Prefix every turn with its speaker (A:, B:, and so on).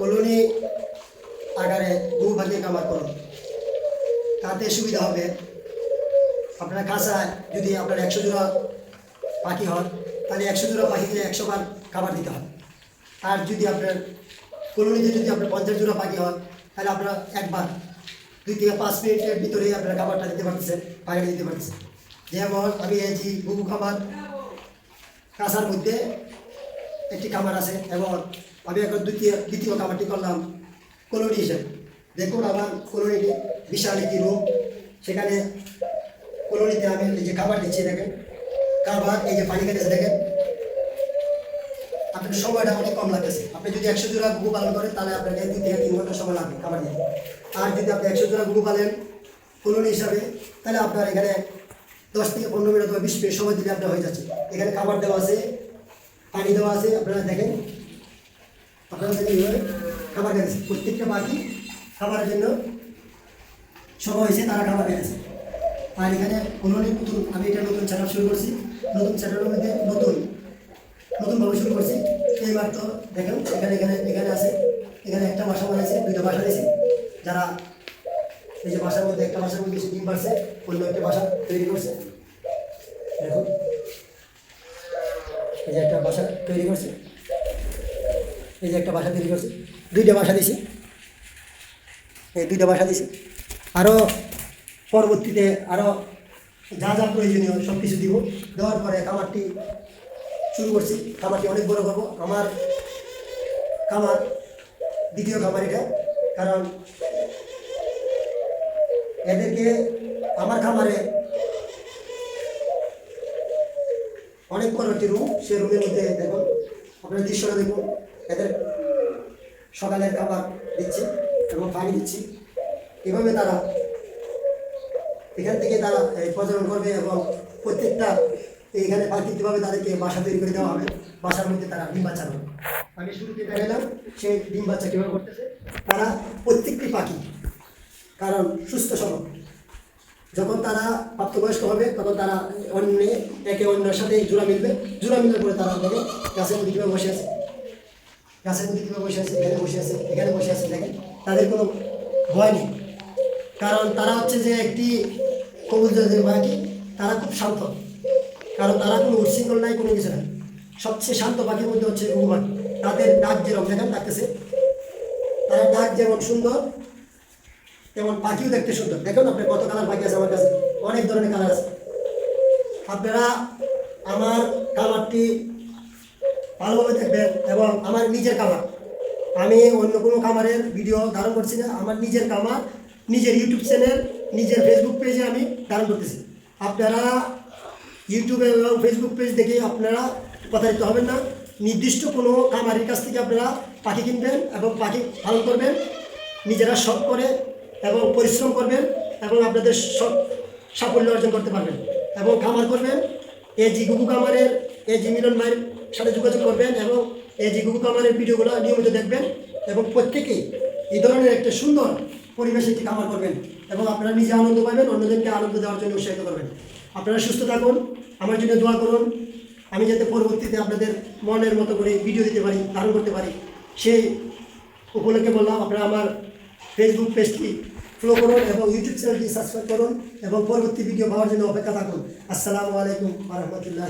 A: Colony আকারে পাখির কামার করুন। তাতে সুবিধা হবে। আপনার কাঁচায় যদি আপনার একশো জোড়া পাখি হয়, তাহলে একশো জোড়া পাখিকে একশো বার খাবার দিতে হয় আর যদি আপনার কলোনিতে যদি আপনার পঞ্চাশ জোড়া পাখি হয়, তাহলে আপনার একবার দুই থেকে পাঁচ মিনিটের ভিতরে আপনার খাবারটা দিতে পারতেছেন, পাখিটা দিতে পারতেছেন। যেমন আমি এই গুগু খাবার কাঁচার মধ্যে একটি খাবার আছে এবং আমি এখন দ্বিতীয় দ্বিতীয় খাবারটি করলাম কলোনি হিসেবে। দেখুন আমার কলোনিটি বিশাল একটি রুম সেখানে কলোনিতে আমি এই যে খাবার দিচ্ছি, দেখেন। খাবার, এই যে পানি কেটেছে দেখেন। আপনার সময়টা অনেক কম লাগতেছে। আপনি যদি একশো জোড়া গুগু পালন করেন, তাহলে আপনাকে দুই থেকে তিন ঘণ্টা সময় লাগবে খাবার দিতে আর যদি আপনি একশো জোড়া গুগু পালেন কলোনি হিসাবে, তাহলে আপনার এখানে দশ থেকে পনেরো মিনিট অথবা বিশ মিনিট সময় দিলে আপনার হয়ে যাচ্ছে। এখানে খাবার দেওয়া আছে, পানি দেওয়া আছে, আপনারা দেখেন। আপনারা দেখেন এইভাবে খাবার খেয়েছে প্রত্যেকটা পাখি খাবারের জন্য সময় হয়েছে, তারা খাবার খেয়েছে আর এখানে কলোনি নতুন আমি এটা নতুন চ্যানেল শুরু করছি। নতুন চ্যানেলের মধ্যে নতুন নতুনভাবে শুরু করছি। এই মাত্র দেখেন, এখানে এখানে এখানে আছে। এখানে একটা বাসা বানাইছে, দুইটা বাসা দিয়েছে যারা এই যে বাসার মধ্যে একটা বাসার মধ্যে ডিম পারছে অন্য একটা বাসা তৈরি করছে। দেখুন। এই যে একটা বাসা তৈরি করছে। এই যে একটা বাসা তৈরি করছে, দুইটা বাসা দিছি। এই দুইটা বাসা দিছি। আরও পরবর্তীতে আরও যা যা প্রয়োজনীয় সব কিছু দিব। দেওয়ার পরে খামারটি শুরু করছি। খামারটি অনেক বড় করব। আমার খামার, দ্বিতীয় খামার এটা। কারণ এদেরকে আমার খামারে অনেক বড় একটি রুম সে রুমের মধ্যে দেখুন, আপনার দৃশ্যটা দেখুন। এদের সকালের খাবার দিচ্ছি এবং পানি দিচ্ছি। এভাবে তারা এখান থেকে তারা প্রজনন করবে এবং প্রত্যেকটা এইখানে প্রাকৃতিকভাবে তাদেরকে বাসা তৈরি করে দেওয়া হবে। বাসার মধ্যে তারা ডিম বাচ্চা হবে আমি শুরুতে দেখালাম সেই ডিম বাচ্চা কীভাবে করতেছে? তারা প্রত্যেকটি পাখি, কারণ সুস্থ সবল। যখন তারা প্রাপ্তবয়স্ক হবে, তখন তারা অন্য, একে অন্যের সাথে জোড়া মিলবে। জোড়া মিললে পরে তারা দেখে গাছের মধ্যে কীভাবে বসে আছে? গাছের মধ্যে কীভাবে বসে আছে, এখানে বসে আছে, এখানে বসে আছে, দেখেন, তাদের কোনো ভয় নেই। কারণ তারা হচ্ছে যে একটি কবুল জাতের পাখি তারা খুব শান্ত। কারণ তারা কোনো উচ্ছৃঙ্খল নাই, কোনো কিছু নাই। সবচেয়ে শান্ত পাখির মধ্যে হচ্ছে ঘুঘু পাখি তাদের ডাক যেরকম, দেখেন, ডাকতেছে। তারা ডাক যেমন সুন্দর, তেমন পাখিও দেখতে সুন্দর। দেখুন আপনার কত কালার পাখি আছে আমার কাছে। অনেক ধরনের কালার আছে। আপনারা আমার কালারটি ভালোভাবে দেখবেন এবং আমার নিজের কামার আমি অন্য কোনো কামারের ভিডিও ধারণ করছি না। আমার নিজের কামার নিজের ইউটিউব চ্যানেল, নিজের ফেসবুক পেজে আমি ধারণ করতেছি। আপনারা ইউটিউবে এবং ফেসবুক পেজ দেখে আপনারা প্রতারিত হবেন না। নির্দিষ্ট কোনো কামারির কাছ থেকে আপনারা পাখি কিনবেন এবং পাখি পালন করবেন। নিজেরা শখ করে এবং পরিশ্রম করবেন এবং আপনাদের সব সাফল্য অর্জন করতে পারবেন এবং খামার করবেন। এ জি গুগু কামারের এ জি মিলন ভাইয়ের সাথে যোগাযোগ করবেন এবং এই যে গুগু কামারের ভিডিওগুলো নিয়মিত দেখবেন এবং প্রত্যেকেই এই ধরনের একটা সুন্দর পরিবেশে একটি খামার করবেন এবং আপনারা নিজে আনন্দ পাবেন, অন্যদেরকে আনন্দ দেওয়ার জন্য উৎসাহিত করবেন। আপনারা সুস্থ থাকুন, আমার জন্য দোয়া করুন। আমি যাতে পরবর্তীতে আপনাদের মনের মতো করে ভিডিও দিতে পারি, ধারণ করতে পারি, সেই উপলক্ষে বললাম, আপনারা আমার ফেসবুক পেজটি ফলো করুন এবং ইউটিউব চ্যানেলটি সাবস্ক্রাইব করুন এবং পরবর্তী ভিডিও পাওয়ার জন্য অপেক্ষা থাকুন। আসসালামু আলাইকুম রহমতুল্লাহ